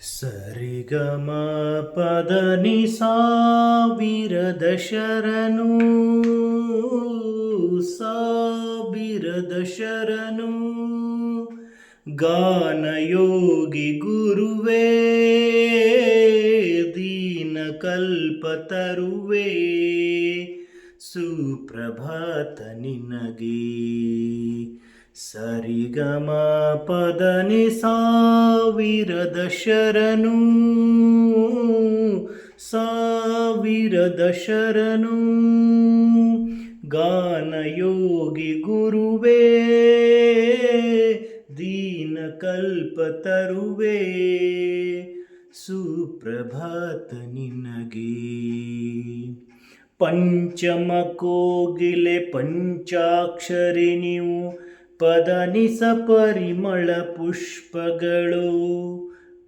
ಸರಿಗಮ ಪದನಿ ಸಾವಿರದ ಶರಣು ಸಾವಿರದ ಶರಣು ಗಾನಯೋಗಿ ಗುರುವೇ ದೀನ ಕಲ್ಪ ತರುವೇ. ಸುಪ್ರಭಾತ ನಿನಗೆ ಸರಿಗಮ ಪದನಿ ಸಾವಿರದ ಶರಣು ಸಾವಿರದ ಶರಣು. ಗಾನಯೋಗಿ ಗುರುವೇ ತರುವೇ. ಸುಪ್ರಭಾತ ನಿನಗೆ. ಪಂಚಮ ಕೋಗಿಲೆ ಪಂಚಾಕ್ಷರಿ ನೀವು ಪದನಿಸ ಪರಿಮಳ ಪುಷ್ಪಗಳು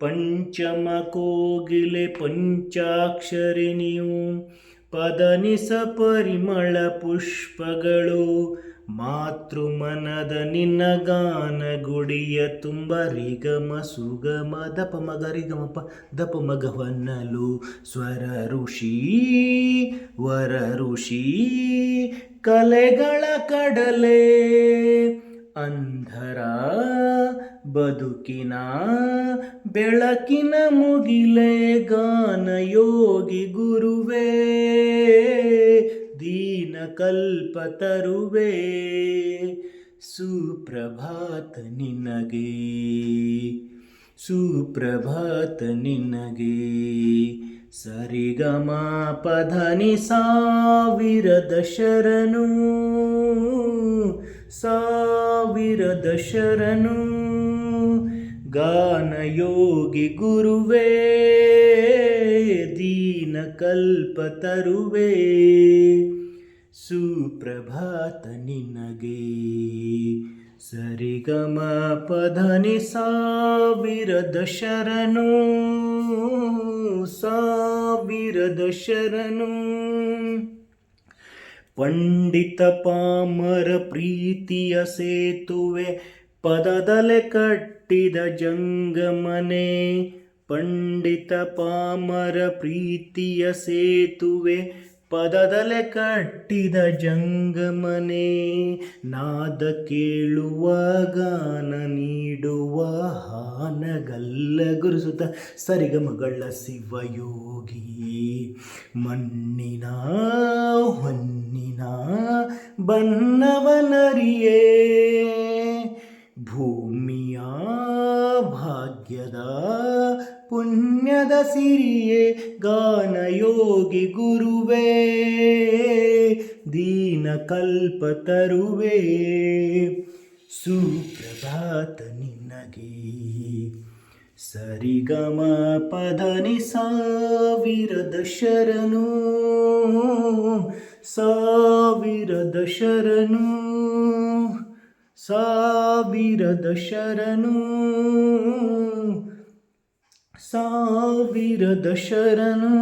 ಪಂಚಮ ಕೋಗಿಲೆ ಪಂಚಾಕ್ಷರಿ ನೀವು. ಪದನಿಸ ಪರಿಮಳ ಪುಷ್ಪಗಳು, ಮಾತೃಮನದ ನಿನ್ನ ಗಾನ ಗುಡಿಯ ತುಂಬ ರಿಗಮ ಸುಗಮ. ದಪ ಮಗ ರಿಗಮಪ ದಪ ಮಗವನ್ನಲು ಸ್ವರ ಋಷಿ, ವರ ಋಷಿ, ಕಲೆಗಳ ಕಡಲೆ. ಅಂಧರ, ಬದುಕಿನ ಬೆಳಕಿನ ಮುಗಿಲೆ ಗಾನ ಯೋಗಿ ಗುರುವೇ, ದೀನ ಕಲ್ಪ ತರುವೆ. ಸುಪ್ರಭಾತ ನಿನಗೆ ಸುಪ್ರಭಾತ ನಿನಗೆ, ಸರಿಗಮ ಪಧನಿ ಸಾವಿರದ ಶರಣು ಸಾವಿರದ ಶರಣು. ಗಾನಯೋಗಿ ಗುರುವೇ, ದೀನ ಕಲ್ಪ ತರುವೆ. ಸುಪ್ರಭಾತ ನಿನಗೆ ಸರಿಗಮ ಪಧನಿ ಸಾವಿರದ ಶರಣು. ಸಾವಿರದ ಶರಣು. ಪಂಡಿತ ಪಾಮರ ಪ್ರೀತಿಯ ಸೇತುವೆ ಪದದಲೆ ಕಟ್ಟಿದ ಜಂಗಮನೆ, ಪಂಡಿತ ಪಾಮರ ಪ್ರೀತಿಯ ಸೇತುವೆ ಪದದಲೆ ಕಟ್ಟಿದ ಜಂಗಮನೆ, ನಾದ ಕೇಳುವ, ಗಾನ ನೀಡುವ, ಹಾನಗಲ್ಲ ಗುರುಸುತ ಸರಿಗಮಗಳ ಶಿವಯೋಗಿ, ಮಣ್ಣಿನ ಹೊನ್ನಿನ ಬಣ್ಣವನರಿಯೇ ಭೂಮಿಯ ಭಾಗ್ಯದ ಪುಣ್ಯದ ಸಿರಿಯೇ, ಗಾನಯೋಗಿ ಗುರುವೇ. ದೀನ ಕಲ್ಪ ತರುವೆ. ಸುಪ್ರಭಾತ ನಿನಗೆ ಸರಿಗಮ ಪದನಿ ಸಾವಿರದ ಶರಣು. ಸಾವಿರದ ಶರಣು ಸಾವಿರದ ಶರಣು ಸಾವಿರದ ಶರಣು.